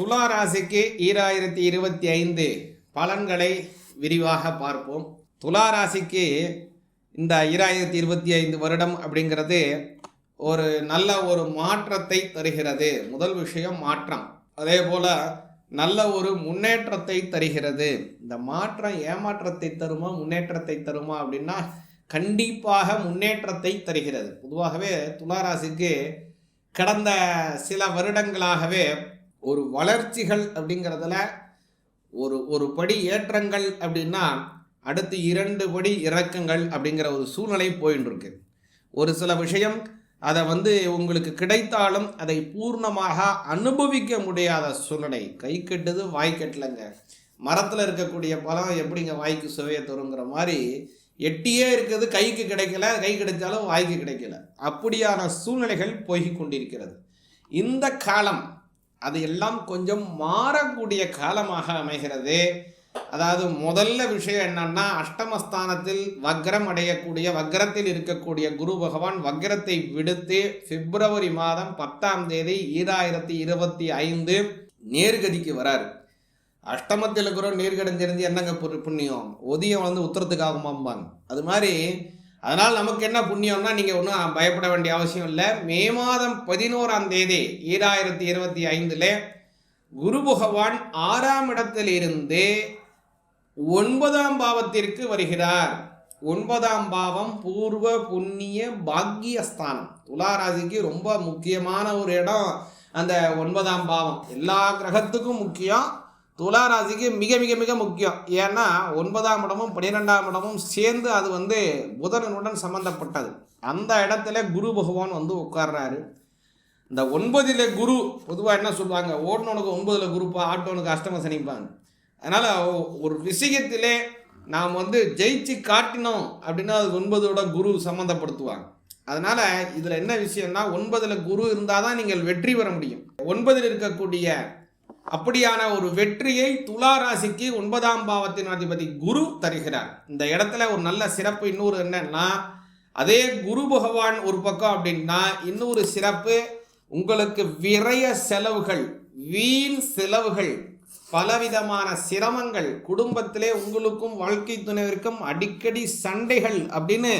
துலா ராசிக்கு ஈராயிரத்தி இருபத்தி ஐந்து பலன்களை விரிவாக பார்ப்போம். துலா ராசிக்கு இந்த ஈராயிரத்தி இருபத்தி ஐந்து வருடம் அப்படிங்கிறது ஒரு நல்ல ஒரு மாற்றத்தை தருகிறது. முதல் விஷயம் மாற்றம். அதே போல் நல்ல ஒரு முன்னேற்றத்தை தருகிறது. இந்த மாற்றம் ஏமாற்றத்தை தருமா முன்னேற்றத்தை தருமா அப்படின்னா கண்டிப்பாக முன்னேற்றத்தை தருகிறது. பொதுவாகவே துளாராசிக்கு கடந்த சில வருடங்களாகவே ஒரு வளர்ச்சிகள் அப்படிங்கிறதுல ஒரு ஒரு படி ஏற்றங்கள் அப்படின்னா அடுத்து இரண்டு படி இறக்கங்கள் அப்படிங்கிற ஒரு சூழ்நிலை போயின்னு இருக்கு ஒரு சில விஷயம் அதை வந்து உங்களுக்கு கிடைத்தாலும் அதை பூர்ணமாக அனுபவிக்க முடியாத சூழ்நிலை. கை கெட்டது வாய் கெட்டலைங்க. மரத்தில் இருக்கக்கூடிய பழம் எப்படிங்க வாய்க்கு சுவையை தருங்கிற மாதிரி எட்டியே இருக்கிறது கைக்கு கிடைக்கல கை கிடைச்சாலும் வாய்க்கு கிடைக்கல. அப்படியான சூழ்நிலைகள் போய் கொண்டிருக்கிறது. இந்த காலம் அது எல்லாம் கொஞ்சம் மாறக்கூடிய காலமாக அமைகிறது. அதாவது முதல்ல விஷயம் என்னன்னா அஷ்டமஸ்தானத்தில் வக்ரம் அடையக்கூடிய வக்ரத்தில் இருக்கக்கூடிய குரு பகவான் வக்ரத்தை விடுத்து பிப்ரவரி மாதம் பத்தாம் தேதி ஈராயிரத்தி இருபத்தி ஐந்து நேர்கதிக்கு வராரு. அஷ்டமத்தில் இருக்கிற நேர்கடைஞ்சிருந்து என்னங்க புண்ணியம்? உதயம் வந்து உத்தரத்துக்கு ஆகுமாம்பாங்க. அது மாதிரி அதனால் நமக்கு என்ன புண்ணியம்னா நீங்கள் ஒன்றும் பயப்பட வேண்டிய அவசியம் இல்லை. மே மாதம் பதினோராம் தேதி ஈராயிரத்தி இருபத்தி ஐந்தில் குரு பகவான் ஆறாம் இடத்தில் இருந்து ஒன்பதாம் பாவத்திற்கு வருகிறார். ஒன்பதாம் பாவம் பூர்வ புண்ணிய பாக்கியஸ்தானம் துலாராசிக்கு ரொம்ப முக்கியமான ஒரு இடம் அந்த ஒன்பதாம் பாவம். எல்லா கிரகத்துக்கும் முக்கியம். துலா ராசிக்கு மிக மிக மிக முக்கியம். ஏன்னா ஒன்பதாம் இடமும் பன்னிரெண்டாம் இடமும் சேர்ந்து அது வந்து புதனனுடன் சம்பந்தப்பட்டது. அந்த இடத்துல குரு பகவான் வந்து உட்கார்றாரு. இந்த ஒன்பதில் குரு பொதுவாக என்ன சொல்லுவாங்க? ஓடனவனுக்கு ஒன்பதில் குருப்பா ஆட்டோனுக்கு அஷ்டம சனிப்பாங்க அதனால் ஒரு விஷயத்திலே நாம் வந்து ஜெயிச்சு காட்டினோம் அப்படின்னா அது ஒன்பதோட குரு சம்மந்தப்படுத்துவாங்க அதனால் இதில் என்ன விஷயம்னா ஒன்பதில் குரு இருந்தால் தான் நீங்கள் வெற்றி பெற முடியும். ஒன்பதில் இருக்கக்கூடிய அப்படியான ஒரு வெற்றியை துலா ராசிக்கு ஒன்பதாம் பாவத்தின் அதிபதி குரு தருகிறார். இந்த இடத்துல ஒரு நல்ல சிறப்பு இன்னொரு என்னன்னா அதே குரு பகவான் ஒரு பக்கம் அப்படின்னா இன்னொரு சிறப்பு உங்களுக்கு விரய செலவுகள் வீண் செலவுகள் பலவிதமான சிரமங்கள் குடும்பத்திலே உங்களுக்கும் வாழ்க்கை துணைவிற்கும் அடிக்கடி சண்டைகள் அப்படின்னு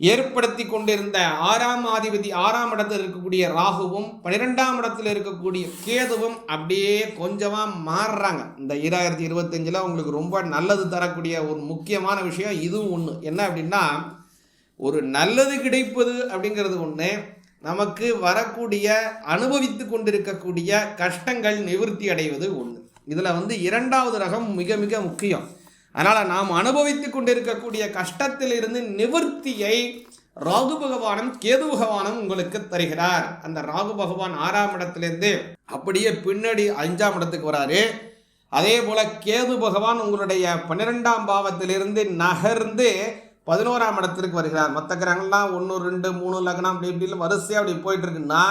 ஏற்படுத்தி கொண்டிருந்த ஆறாம் ஆதிபதி ஆறாம் இடத்தில் இருக்கக்கூடிய ராகுவும் பன்னிரெண்டாம் இடத்தில் இருக்கக்கூடிய கேதுவும் அப்படியே கொஞ்சமாக மாறுறாங்க. இந்த ஈராயிரத்தி இருபத்தஞ்சில் உங்களுக்கு ரொம்ப நல்லது தரக்கூடிய ஒரு முக்கியமான விஷயம் இதுவும் ஒன்று என்ன அப்படின்னா ஒரு நல்லது கிடைப்பது அப்படிங்கிறது ஒன்று நமக்கு வரக்கூடிய அனுபவித்து கொண்டிருக்கக்கூடிய கஷ்டங்கள் நிவர்த்தி அடைவது ஒன்று இதில் வந்து இரண்டாவது ரகம் மிக மிக முக்கியம். அதனால் நாம் அனுபவித்து கொண்டிருக்கக்கூடிய கஷ்டத்திலிருந்து நிவர்த்தியை ராகு பகவானும் கேது பகவானும் உங்களுக்கு தருகிறார். அந்த ராகு பகவான் ஆறாம் இடத்திலிருந்து அப்படியே பின்னாடி அஞ்சாம் இடத்துக்கு வராரு. அதே போல கேது பகவான் உங்களுடைய பன்னிரெண்டாம் பாவத்திலிருந்து நகர்ந்து பதினோராம் இடத்திற்கு வருகிறார். மற்ற கிரகங்கள்லாம் ஒன்று ரெண்டு மூணு லக்னம் அப்படி இப்படி வரிசையாக அப்படி போயிட்டு இருக்குன்னா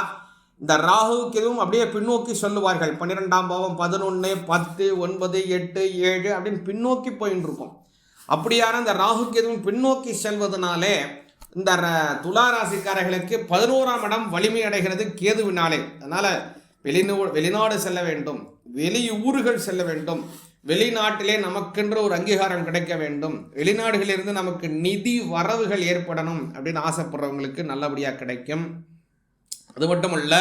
இந்த ராகு எதுவும் அப்படியே பின்னோக்கி சொல்லுவார்கள். பன்னிரெண்டாம் பாவம் பதினொன்று பத்து ஒன்பது எட்டு ஏழு அப்படின்னு பின்னோக்கி போயின்னு இருக்கும். அப்படியான இந்த ராகு எதுவும் பின்னோக்கி செல்வதனாலே இந்த ர- துலா ராசிக்காரர்களுக்கு பதினோராம் இடம் வலிமை அடைகிறது கேதுவினாலே. அதனால் வெளிநூ வெளிநாடு செல்ல வேண்டும். வெளியூர்கள் செல்ல வேண்டும். வெளிநாட்டிலே நமக்கென்று ஒரு அங்கீகாரம் கிடைக்க வேண்டும். வெளிநாடுகளிலிருந்து நமக்கு நிதி வரவுகள் ஏற்படணும் அப்படின்னு ஆசைப்படுறவங்களுக்கு நல்லபடியாக கிடைக்கும். அது மட்டுமல்ல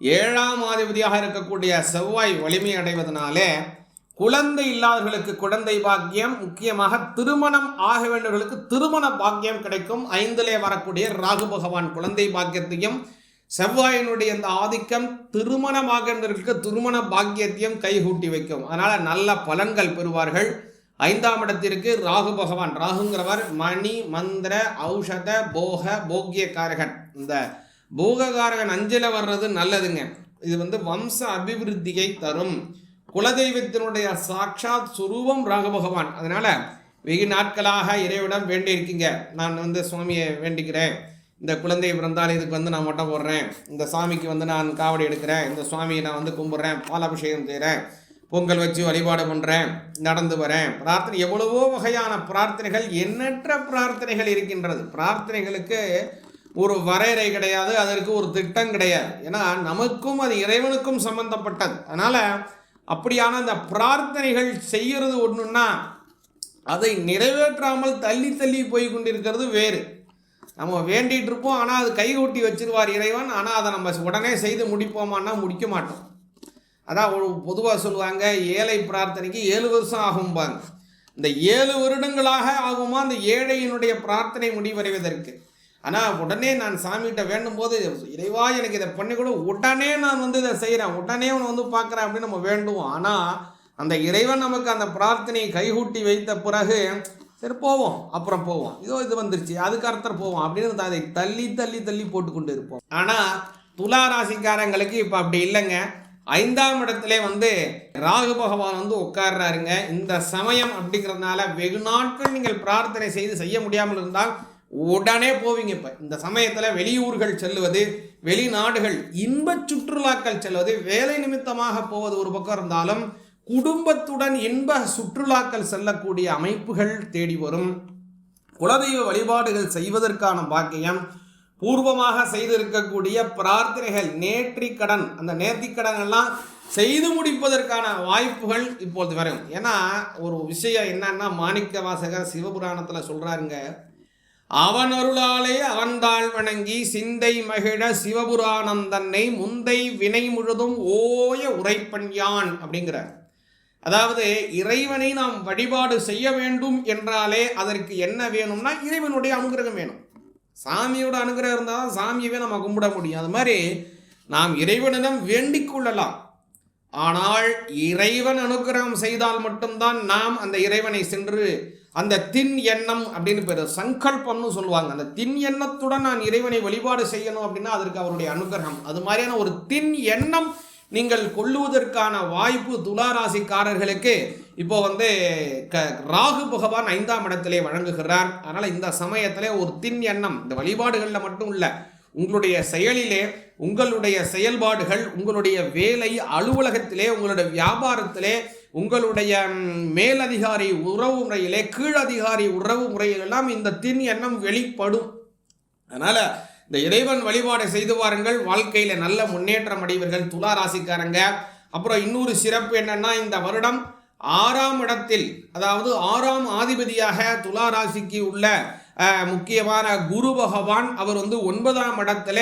ஏழாம் அதிபதியாக இருக்கக்கூடிய செவ்வாய் வலிமை அடைவதனாலே குழந்தை இல்லாதவர்களுக்கு குழந்தை பாக்கியம் முக்கியமாக திருமணம் ஆக வேண்டியவர்களுக்கு திருமண பாக்கியம் கிடைக்கும். ஐந்திலே வரக்கூடிய ராகு பகவான் குழந்தை பாக்கியத்தையும் செவ்வாயினுடைய இந்த ஆதிக்கம் திருமணமாகின்றவர்களுக்கு திருமண பாக்கியத்தையும் கைகூட்டி வைக்கும். அதனால் நல்ல பலன்கள் பெறுவார்கள். ஐந்தாம் இடத்திற்கு ராகு பகவான். ராகுங்கிறவர் மணி மந்திர ஔஷத போக போக்கியக்காரகன். இந்த பூககாரகன் அஞ்சில் வர்றது நல்லதுங்க. இது வந்து வம்ச அபிவிருத்தியை தரும். குலதெய்வத்தினுடைய சாட்சாத் சுரூபம் ராகபகவான் பகவான். வெகு நாட்களாக இறைவிடம் வேண்டியிருக்கீங்க நான் வந்து சுவாமியை வேண்டிக்கிறேன். இந்த குழந்தை பிறந்தால் இதுக்கு வந்து நான் மொட்டை போடுறேன். இந்த சாமிக்கு வந்து நான் காவடி எடுக்கிறேன். இந்த சுவாமியை நான் வந்து கும்பிட்றேன். பாலாபிஷேகம் செய்கிறேன் பொங்கல் வச்சு வழிபாடு பண்ணுறேன் நடந்து வரேன். பிரார்த்தனை எவ்வளவோ வகையான பிரார்த்தனைகள் எண்ணற்ற பிரார்த்தனைகள் இருக்கின்றது. பிரார்த்தனைகளுக்கு ஒரு வரையறை கிடையாது அதற்கு ஒரு திட்டம் கிடையாது. ஏன்னா நமக்கும் அது இறைவனுக்கும் சம்பந்தப்பட்டது. அதனால் அப்படியான அந்த பிரார்த்தனைகள் செய்கிறது ஒன்றுன்னா அதை நிறைவேற்றாமல் தள்ளி தள்ளி போய் கொண்டிருக்கிறது வேறு. நம்ம வேண்டிகிட்டு இருப்போம் ஆனால் அது கைகூட்டி வச்சிருவார் இறைவன். ஆனால் அதை நம்ம உடனே செய்து முடிப்போமான்னா முடிக்க மாட்டோம். அதான் ஒரு பொதுவாக சொல்லுவாங்க ஏழை பிரார்த்தனைக்கு ஏழு வருஷம் ஆகும்பாங்க. இந்த ஏழு வருடங்களாக ஆகுமா அந்த ஏழையினுடைய பிரார்த்தனை முடிவடைவதற்கு? ஆனால் உடனே நான் சாமிகிட்ட வேண்டும் போது இறைவா எனக்கு இதை பண்ணி கூட. உடனே நான் வந்து இதை செய்கிறேன் உடனே அவனை வந்து பார்க்குறேன் அப்படின்னு நம்ம வேண்டுவோம். ஆனால் அந்த இறைவன் நமக்கு அந்த பிரார்த்தனையை கைகூட்டி வைத்த பிறகு சரி போவோம். அப்புறம் போவோம். இதோ இது வந்துருச்சு. அதுக்கு அர்த்தம் போவோம் அப்படின்னு அதை தள்ளி தள்ளி தள்ளி போட்டுக்கொண்டு இருப்போம். ஆனால் துலா ராசிக்காரங்களுக்கு இப்போ அப்படி இல்லைங்க. ஐந்தாம் இடத்துல வந்து ராகு பகவான் வந்து உட்கார்றாருங்க. இந்த சமயம் அப்படிங்கிறதுனால வெகு நாட்கள் நீங்கள் பிரார்த்தனை செய்து செய்ய முடியாமல் இருந்தால் உடனே போவீங்க இப்போ. இந்த சமயத்தில் வெளியூர்கள் செல்வது வெளிநாடுகள் இன்ப சுற்றுலாக்கள் செல்வது வேலை நிமித்தமாக போவது ஒரு பக்கம் இருந்தாலும் குடும்பத்துடன் இன்ப சுற்றுலாக்கள் செல்லக்கூடிய அமைப்புகள் தேடி வரும். குலதெய்வ வழிபாடுகள் செய்வதற்கான பாக்கியம் பூர்வமாக செய்திருக்கக்கூடிய பிரார்த்தனைகள் நேற்றி கடன் அந்த நேர்த்திக்கடன் எல்லாம் செய்து முடிப்பதற்கான வாய்ப்புகள் இப்போது வரும். ஏன்னா ஒரு விஷயம் என்னன்னா மாணிக்க வாசகர் சிவபுராணத்தில் சொல்கிறாருங்க அவன் அருளாலே அவன்தாள் வணங்கி சிந்தை மகிழ சிவபுராணம் தன்னை முந்தை வினை முழுதும் ஓய உரைப்பன் யான் அப்படிங்கிறார். அதாவது இறைவனை நாம் வழிபாடு செய்ய வேண்டும் என்றாலே அதற்கு என்ன வேணும்னா இறைவனுடைய அனுகிரகம் வேணும். சாமியோட அனுகிரகம் இருந்தால் தான் சாமியவே நம்ம கும்பிட முடியும். அது மாதிரி நாம் இறைவனிடம் வேண்டிக் கொள்ளலாம். ஆனால் இறைவன் அனுகிரகம் செய்தால் மட்டும்தான் நாம் அந்த இறைவனை சென்று அந்த தின் எண்ணம் அப்படின்னு பேர். சங்கல்பம்னு சொல்லுவாங்க. அந்த தின் எண்ணத்துடன் நான் இறைவனை வழிபாடு செய்யணும் அப்படின்னா அதற்கு அவருடைய அனுகிரகம். அது மாதிரியான ஒரு தின் எண்ணம் நீங்கள் கொள்ளுவதற்கான வாய்ப்பு துளாராசிக்காரர்களுக்கு இப்போ வந்து க ராகு பகவான் ஐந்தாம் இடத்திலே வழங்குகிறார். அதனால் இந்த சமயத்திலே ஒரு தின் எண்ணம். இந்த வழிபாடுகளில் மட்டும் இல்லை. உங்களுடைய செயலிலே உங்களுடைய செயல்பாடுகள் உங்களுடைய வேலை அலுவலகத்திலே உங்களுடைய வியாபாரத்திலே உங்களுடைய மேலதிகாரி உறவு முறையிலே கீழதிகாரி உறவு முறையிலெல்லாம் இந்த தின் எண்ணம் வெளிப்படும். அதனால் இந்த இறைவன் வழிபாடை செய்து வாருங்கள். வாழ்க்கையில் நல்ல முன்னேற்றம் அடைவீர்கள் துலா ராசிக்காரங்க. அப்புறம் இன்னொரு சிறப்பு என்னன்னா இந்த வருடம் ஆறாம் இடத்தில் அதாவது ஆறாம் ஆதிபதியாக துலா ராசிக்கு உள்ள முக்கியமான குரு பகவான் அவர் வந்து ஒன்பதாம் இடத்துல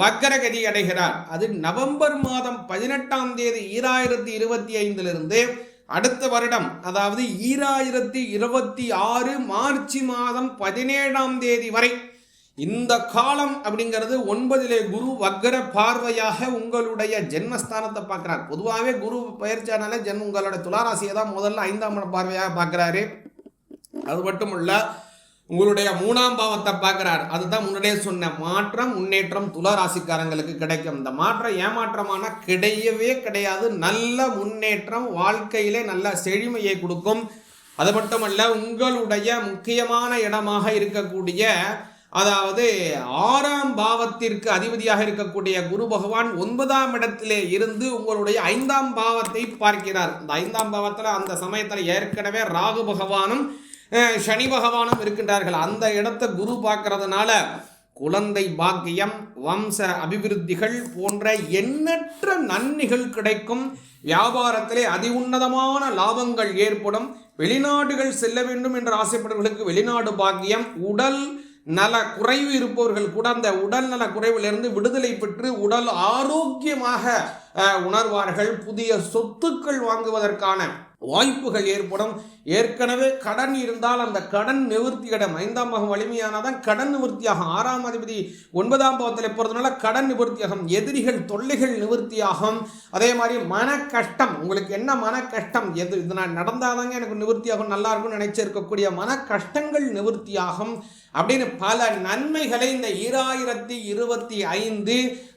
வக்கரகதி அடைகிறார். அது நவம்பர் மாதம் பதினெட்டாம் தேதி ஈராயிரத்தி இருபத்தி ஐந்திலிருந்து அடுத்த வருடம் அதாவது ஈராயிரத்தி இருபத்தி ஆறு மார்ச் மாதம் பதினேழாம் தேதி வரை. இந்த காலம் அப்படிங்கிறது ஒன்பதிலே குரு வக்கர பார்வையாக உங்களுடைய ஜென்மஸ்தானத்தை பார்க்குறார். பொதுவாகவே குரு பயிற்சியானாலே ஜென் உங்களோட துளாராசியை தான் முதல்ல ஐந்தாம் பார்வையாக பார்க்குறாரு. அது மட்டும் இல்லை உங்களுடைய மூணாம் பாவத்தை பார்க்குறார். அதுதான் முன்னாடியே சொன்ன மாற்றம் முன்னேற்றம் துளாராசிக்காரங்களுக்கு கிடைக்கும். இந்த மாற்றம் ஏமாற்றமான கிடையவே கிடையாது. நல்ல முன்னேற்றம் வாழ்க்கையிலே நல்ல செழுமையை கொடுக்கும். அது மட்டுமல்ல உங்களுடைய முக்கியமான இடமாக இருக்கக்கூடிய அதாவது ஆறாம் பாவத்திற்கு அதிபதியாக இருக்கக்கூடிய குரு பகவான் ஒன்பதாம் இடத்திலே இருந்து உங்களுடைய ஐந்தாம் பாவத்தை பார்க்கிறார். இந்த ஐந்தாம் பாவத்தில் அந்த சமயத்தில் ஏற்கனவே ராகு பகவானும் சனி பகவானும் இருக்கின்றார்கள். அந்த இடத்தை குரு பார்க்கறதுனால குழந்தை பாக்கியம் வம்ச அபிவிருத்திகள் போன்ற எண்ணற்ற நன்மைகள் கிடைக்கும். வியாபாரத்திலே அதி உன்னதமான லாபங்கள் ஏற்படும். வெளிநாடுகள் செல்ல வேண்டும் என்று ஆசைப்படுவர்களுக்கு வெளிநாடு பாக்கியம் உடல் நல குறைவு இருப்பவர்கள் கூட அந்த உடல் நல குறைவிலிருந்து விடுதலை பெற்று உடல் ஆரோக்கியமாக உணர்வார்கள். புதிய சொத்துக்கள் வாங்குவதற்கான வாய்ப்புகள் ஏற்படும். ஏற்கனவே கடன் இருந்தால் அந்த கடன் நிவர்த்தியிடம் ஐந்தாம் பாகம் வலிமையானதான் கடன் நிவர்த்தியாகும். ஆறாம் அதிபதி ஒன்பதாம் பாவத்தில் போகிறதுனால கடன் நிவர்த்தியாகும். எதிரிகள் தொல்லைகள் நிவர்த்தியாகும். அதே மாதிரி மன கஷ்டம் உங்களுக்கு என்ன மன கஷ்டம் எது? இது நான் நடந்தாதாங்க எனக்கு நிவர்த்தியாகும். நல்லா இருக்கும்னு நினைச்சிருக்கக்கூடிய மன கஷ்டங்கள் நிவர்த்தியாகும். அப்படின்னு பல நன்மைகளை இந்த ஈராயிரத்தி இருபத்தி ஐந்து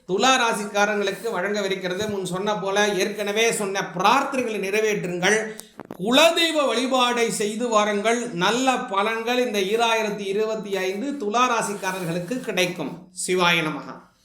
துலா ராசிக்காரங்களுக்கு வழங்கவிருக்கிறது முன் சொன்ன போல ஏற்கனவே சொன்ன பிரார்த்தனைகளை நிறைவேற்றுங்கள். குலதெய்வ வழிபாடை செய்து வாருங்கள். நல்ல பலன்கள் இந்த ஈராயிரத்தி இருபத்தி ஐந்து துலா ராசிக்காரர்களுக்கு கிடைக்கும். சிவாய நமகா